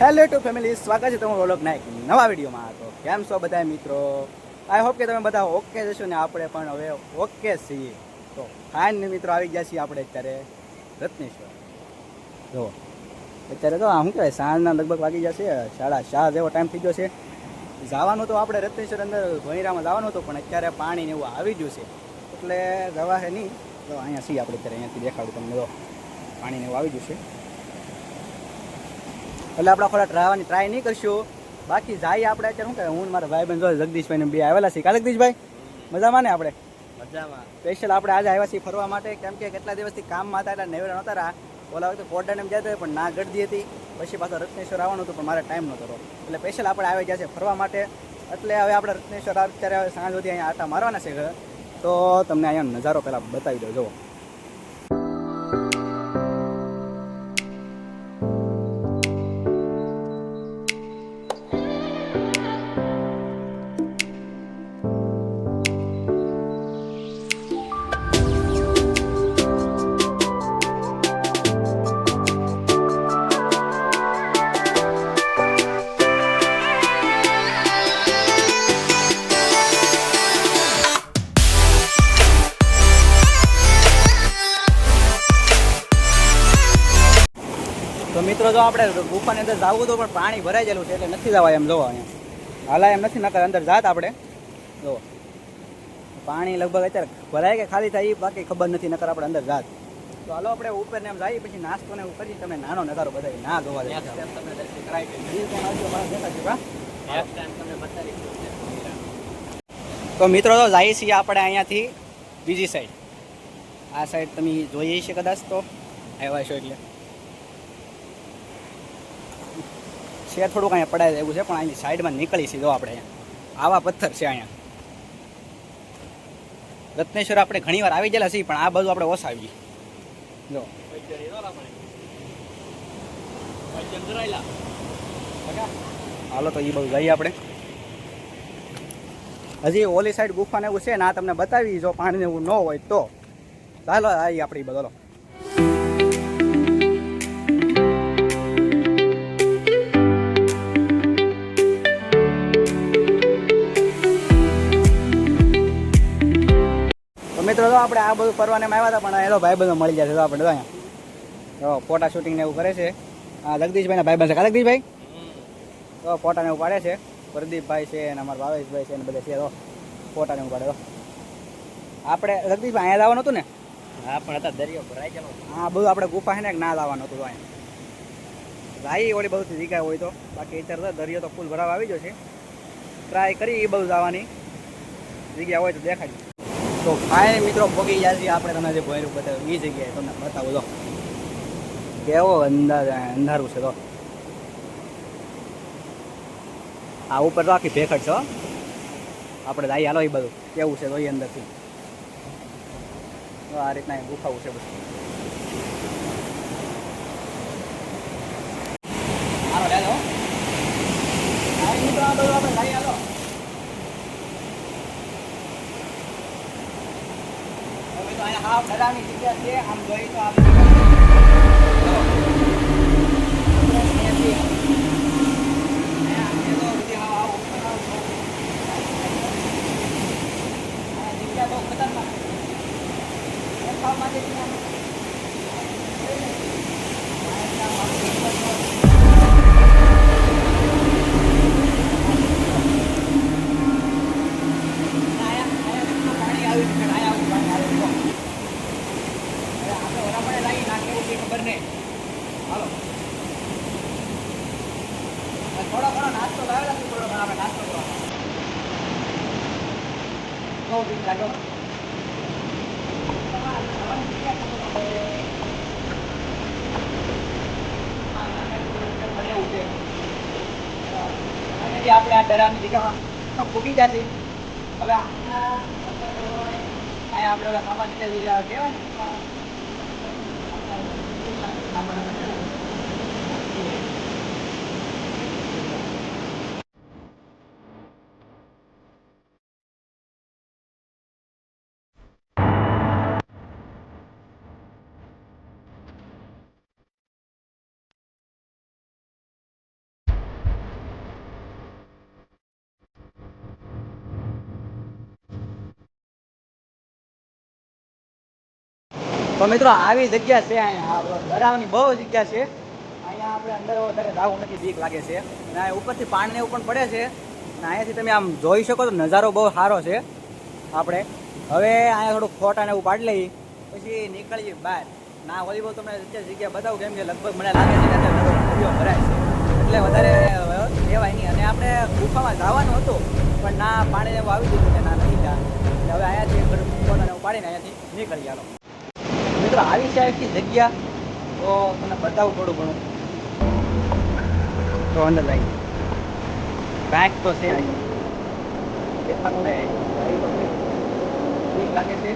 Hello two family સ્વાગત છે તમારું વ્લોગના એક નવા વિડીયોમાં. તો કેમ છો બધા મિત્રો? આઈ હોપ કે તમે બધા ઓકે જશો ને આપણે પણ હવે ઓકે છીએ. તો ફાઇન મિત્રો, આવી ગયા છીએ આપણે અત્યારે રત્નેશ્વર. જો અત્યારે તો શું કહેવાય, સાંજના લગભગ વાગી જશે, સાડા ચાર જેવો ટાઈમ થઈ ગયો છે. જવાનું તો આપણે રત્નેશ્વર અંદર ભોંયરામાં જવાનું હતું, પણ અત્યારે પાણી ને એવું આવી ગયું છે. એટલે જવા છે નહીં. તો અહીંયા છીએ આપણે અત્યારે, અહીંયાથી દેખાડું તમને જો પાણીને એવું આવી ગયું છે. એટલે આપણે થોડા ટ્રાવાની ટ્રાય નહીં કરશું. બાકી જાય આપણે અત્યારે શું કહે હું મારા ભાઈ બંધ જગદીશભાઈ ને બે આવેલા છીએ. કા જગદીશભાઈ? મજામાં ને આપણે? મજામાં. સ્પેશિયલ આપણે આજે આવ્યા છીએ ફરવા માટે. કેમ કે કેટલા દિવસથી કામમાં હતા એટલે નેવરા નહોતા રહ્યા. ઓલા વખતે કોર્ટન એમ જતો પણ ના ગળદી હતી. પછી પાછો રત્નેશ્વર આવવાનું હતું પણ મારે ટાઈમ નહોતો એટલે સ્પેશિયલ આપણે આવી ગયા છે ફરવા માટે. એટલે હવે આપણે રત્નેશ્વર અત્યારે સાંજ સુધી અહીંયા આટા મારવાના છે તો તમને અહીંયા નજારો પહેલાં બતાવી દો જુઓ. તો જો આપણે ગુફાની અંદર જવું તો પણ પાણી ભરાઈ ગયેલું છે એટલે નથી જવાય એમ જોવો અહીંયા. હાલા એમ નથી નકર અંદર જાત આપણે. જો પાણી લગભગ અત્યારે ભરાય કે ખાલી થાય એ બાકી ખબર નથી નકર આપણે અંદર જાત. તો હાલો આપણે ઉપર ને એમ જઈએ પછી નાસ્તો ને એવું કરી તમે નાનો નજારો બધાય ના જોવા દે. તમને દર્શન કરાવી. તો મિત્રો તો જઈએ છીએ આપણે અહીંયાથી બીજી સાઈડ આ સાઈડ તમે જોઈએ છે કદાચ તો. આવ્યા છો એટલે. છે, થોડુંક અહીંયા પડાય એવું છે, પણ અહીંની સાઈડમાં નીકળી સીધો આપણે. અહીંયા આવા પથ્થર છે અહીંયા. રત્નેશ્વર આપણે ઘણીવાર આવી ગયેલા છીએ, પણ આ બધું આપણે ઓસાવી જો. હાલો તો એ બધું જઈએ આપણે. હજી ઓલી સાઈડ ગુફાને એવું છે ને આ તમને બતાવી જો પાણીને એવું ન હોય તો. ચાલો આવી આપણે બધો મિત્રો તો આપણે આ બધું ફરવાને આવ્યા હતા પણ એનો ભાઈ બધો મળી જશે તો આપણે તો અહીંયા. તો ફોટા શૂટિંગ ને એવું કરે છે. આ જગદીશભાઈના ભાઈ છે કા જગદીશભાઈ? તો ફોટા ને એવું પાડે છે. પ્રદીપભાઈ છે અને અમારા ભાવેશભાઈ છે ને બધા છે. તો ફોટા ને એવું પાડે તો. આપણે જગદીશભાઈ અહીંયા લાવવાનું હતું ને? હા પણ હતા દરિયો ભરાઈ ગયેલો હા બધું આપણે ગુફા છે ને ના લાવવાનું હતું અહીંયા. જાય ઓલી બહુ જગ્યા હોય તો. બાકી અત્યારે તો દરિયો તો ફૂલ ભરાવા આવી ગયો છે. ટ્રાય કરી એ બધું જવાની. જગ્યા હોય તો દેખાડી. તો ફાઇન મિત્રો પગી ગયા છે આપણે તમને જે ભોયરું બતાવ્યું. એ જગ્યાએ તમને બતાવું તો કેવો અંદાજ અંધારું છે તો આ ઉપર તો આખી ભેખડ છે. આપણે જઈએ હાલો, એ બધું. કેવું છે તો એ અંદરથી? આ રીતના ગુફાવું છે બધું હાલો લે લો આ મિત્રો આ બધું આપણે જઈએ હાલો હાવ ડરાવની જગ્યા તો આ ચલો. અહીંયાથી અહીંયા આ તો બધી હાવ હાવ ઉપર હાવ જો. આ જગ્યા બહુ ખતરનાક છે. દેખાવ માટે છે આમ. પાણી આવ્યું છે આયા આવું પાણી આવ્યું હવે આપણે વરાપડે લાગી નાખે એવું કંઈ ખબર નહીં હાલો હવે થોડો ઘણો નાસ્તો લાવેલા છે થોડો ઘણો આપણે નાસ્તો કરવાનો બહુ બીક લાગ્યો ડરાવની જગ્યામાં ફૂકી જશે હવે આપણે ઓલા સામાન કહેવાય ને તો મિત્રો, આવી જગ્યા છે અહીંયા. ડરાવની બહુ જગ્યા છે. અહીંયા આપણે અંદર વધારે જવું નથી, બીક લાગે છે. અને ઉપરથી પાણીને એવું પણ પડે છે. અને અહીંયાથી તમે આમ જોઈ શકો તો નજારો બહુ સારો છે. આપણે હવે અહીંયા થોડુંક ફોટા ને એવું પાડી લઈ. પછી નીકળીએ બહાર. ના ઓલી બહુ તમને અત્યારે જગ્યા બતાવું કેમ કે લગભગ મને લાગે છે કે ભરાય છે. એટલે વધારે કહેવાય નહીં. અને આપણે ગુફામાં જવાનું હતું, પણ ના પાણી એવું આવી દીધું કે ના, નહીં એટલે હવે અહીંયાથી ફોટાને એવું અહીંયાથી નીકળી ચાલો મિત્રો આવી છે આખી જગ્યા, તો તમને બતાવું થોડું ઘણું. તો અંદર જાય કાંઈક તો છે. લાગે છે?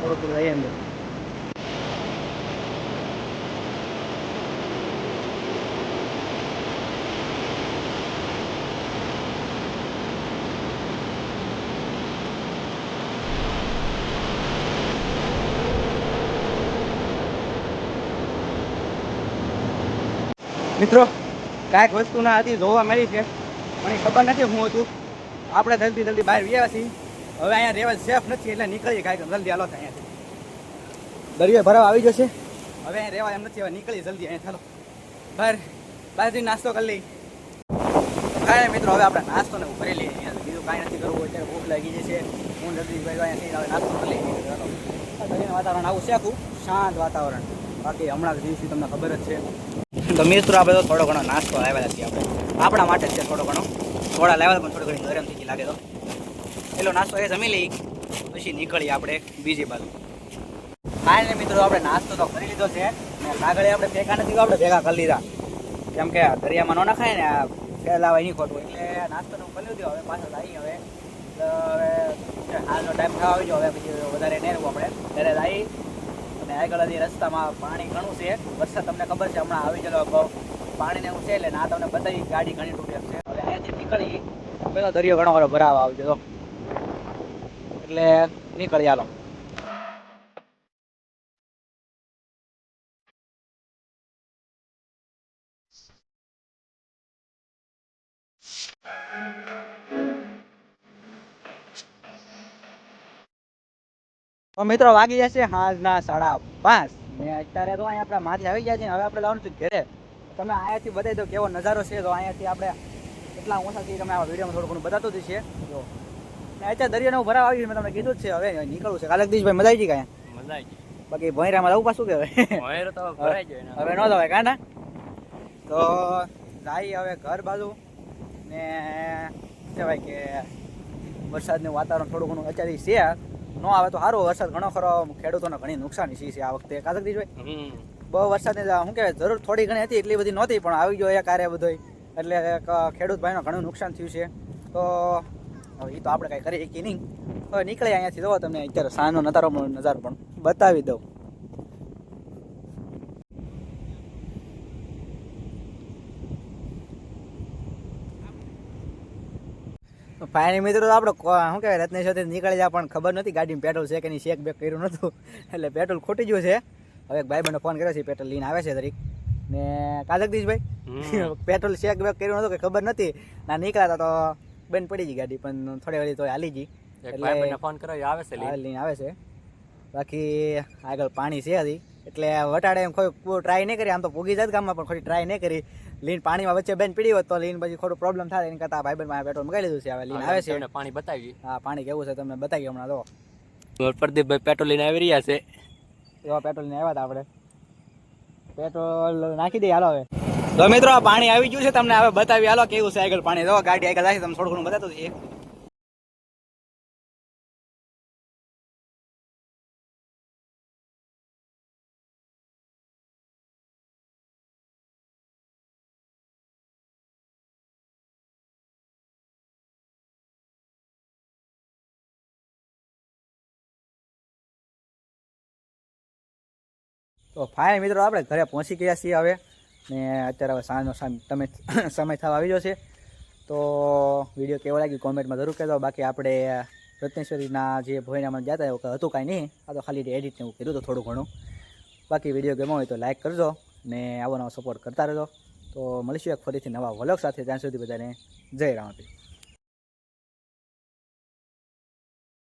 થોડું થોડું અંદર મિત્રો, કાંઈક વસ્તુ ના હતી જોવા મળી છે મને ખબર નથી હું હતું. આપણે જલ્દી જલ્દી બહાર ગયા છીએ. હવે અહીંયા રહેવા સેફ નથી, એટલે નીકળીએ કાંઈક જલ્દી. હાલો અહીંયાથી. દરિયો ભરાવા આવી જશે. હવે અહીંયા રહેવા એમ નથી, હવે નીકળીએ જલ્દી અહીંયા. ચાલો બહાર બહારથી નાસ્તો કરી લઈ કાંઈ મિત્રો, હવે આપણે નાસ્તો ને ભરી લઈએ અહીંયા. બીજું કાંઈ નથી કરવું, અત્યારે ભૂખ લાગી જશે હું જલ્દી ભાઈ અહીંયા હવે નાસ્તો કરી લઈએ. ચાલો વાતાવરણ આવું છે આખું? શાંત વાતાવરણ. બાકી હમણાં દિવસથી તમને ખબર જ છે. તો મિત્રો આપણે તો થોડો ઘણો નાસ્તો લાવેલા છીએ આપણે. આપણા માટે જ છે થોડો ઘણો. થોડા લાવ્યા પણ થોડી ઘણી ગરમ થઈ લાગે તો. પેલો નાસ્તો એ જમી લઈ, પછી નીકળીએ આપણે બીજી બાજુ. ફાઇનલી મિત્રો, આપણે નાસ્તો તો કરી લીધો છે. ને કાગળે આપણે ભેગા નથી આપણે ભેગા કરી લીધા. કેમ કે દરિયામાં ન નખાય ને, આ ફેલાવાય નહીં ખોટું. એટલે નાસ્તો તો કરી લીધો, હવે પાછળ આવી હવે. હવે, હાલનો ટાઈમ થવા આવી ગયો હવે પછી વધારે નહીં આપણે. ત્યારે આવી અને આગળ હજી રસ્તામાં પાણી ઘણું છે. વરસાદ તમને ખબર છે, હમણાં આવી ગયેલો અગાઉ પાણીને એવું છે, એટલે ના તમને બતાવી ગાડી ઘણી તૂટી છે. હવે અહીંયાથી નીકળી પેલો દરિયો ઘણો ખરો ભરાવા આવજો. એટલે નીકળી ચાલો તો મિત્રો વાગી જશે સાંજના સાડા પાંચ. ને અત્યારે તો અહીંયા આપણા માથે આવી ગયા છે હવે આપણે લાવવાનું છે ઘરે. તમે અહીંયાથી બતાવી દો કેવો નજારો છે. તો અહીંયાથી આપણે એટલા ઓછાથી તમે આ વિડીયોમાં થોડું ઘણું બતાવતું જ છે જો. ને અત્યારે દરિયાનો ભરાવ આવી મેં તમને કીધું જ છે. હવે નીકળવું છે. કાલે દીશભાઈ મજા આવી ગઈ કાંઈ? મજા આવી બાકી ભોંયરામાં જવું પાછું કે હવે? ગઈ તો ભરાઈ જાય હવે ન જવાય કાંડા તો જાય હવે ઘર બાજુ. ને કહેવાય કે વરસાદનું વાતાવરણ થોડું ઘણું અત્યારે છે. ન આવે તો સારું વરસાદ ઘણો ખરો ખેડૂતોને ઘણી નુકસાની છે છે આ વખતે. દીજભાઈ હમ. બહુ વરસાદની શું કહેવાય જરૂર થોડી ઘણી હતી એટલી બધી નહોતી પણ આવી ગયો એ કાર્ય બધોય. એટલે ખેડૂત ભાઈનો ઘણું નુકસાન થયું છે. તો હવે એ તો આપણે કાંઈ કરી શકીએ નહીં. હવે નીકળે અહીંયાથી જવો તમને અત્યારે સાંજનો નજારો નજારો પણ બતાવી દઉં. ફાઇનલ મિત્રો તો આપણે શું કહેવાય રત્નેશ્વરથી નીકળી જાય પણ ખબર નથી ગાડીમાં પેટ્રોલ છે કે નહીં શેક બેક કર્યું નહોતું. એટલે પેટ્રોલ ખોટી ગયું છે. હવે એક ભાઈબંધને ફોન કર્યો છે પેટ્રોલ લઈને આવે છે તરીક ને કાજકદીશભાઈ હમ. પેટ્રોલ શેક બેક કર્યું નહોતું કે ખબર નથી. ના નીકળ્યા તો બેન પડી ગઈ ગાડી પણ થોડી વળી તો હાલી ગઈ. એટલે- ફોન કર્યો આવે છે. લઈને આવે છે. બાકી આગળ પાણી છે હજી. એટલે વટાડે એમ કોઈ ટ્રાય નહીં કરી આમ તો પૂગી જાય ગામમાં પણ ખોટી ટ્રાય નહીં કરી. લીન પાણીમાં વચ્ચે બેન પીડી હોત તો લીન પછી ખોટું પ્રોબ્લેમ થાય એની કરતા ભાઈ બેન પેટ્રોલ મગાવી લીધું છે. હવે લીન આવે છે. પાણી બતાવી હા પાણી કેવું છે તમને બતાવી હમણાં તો. પ્રદીપભાઈ પેટ્રોલ લઈને આવી રહ્યા છે. એવા પેટ્રોલ લઈને આવ્યા હતા આપણે. પેટ્રોલ નાખી દઈએ હાલો હવે. તો મિત્રો પાણી આવી ગયું છે તમને. હવે બતાવી હાલો કેવું છે આગળ પાણી? જો ગાડી આગળ રાખી તમને થોડું ઘણું બતાતું છે. તો ફાઇન મિત્રો, આપણે ઘરે પહોંચી ગયા છીએ હવે. ને અત્યારે હવે સાંજનો સાંજ તમે સમય થવા આવી જશે તો વીડિયો કેવો લાગ્યો કોમેન્ટમાં જરૂર કહેજો. બાકી આપણે રત્નેશ્વરીના જે ભોયનામાં જતા એવું હતું કાંઈ નહીં. આ તો ખાલી એડિટ ને એવું કર્યું હતું થોડું ઘણું. બાકી વીડિયો ગમ્યો હોય તો લાઇક કરજો ને આવો નવો સપોર્ટ કરતા રહેજો. તો મળીશું એક ફરીથી નવા વલોગ સાથે. ત્યાં સુધી બધાને જય રામપી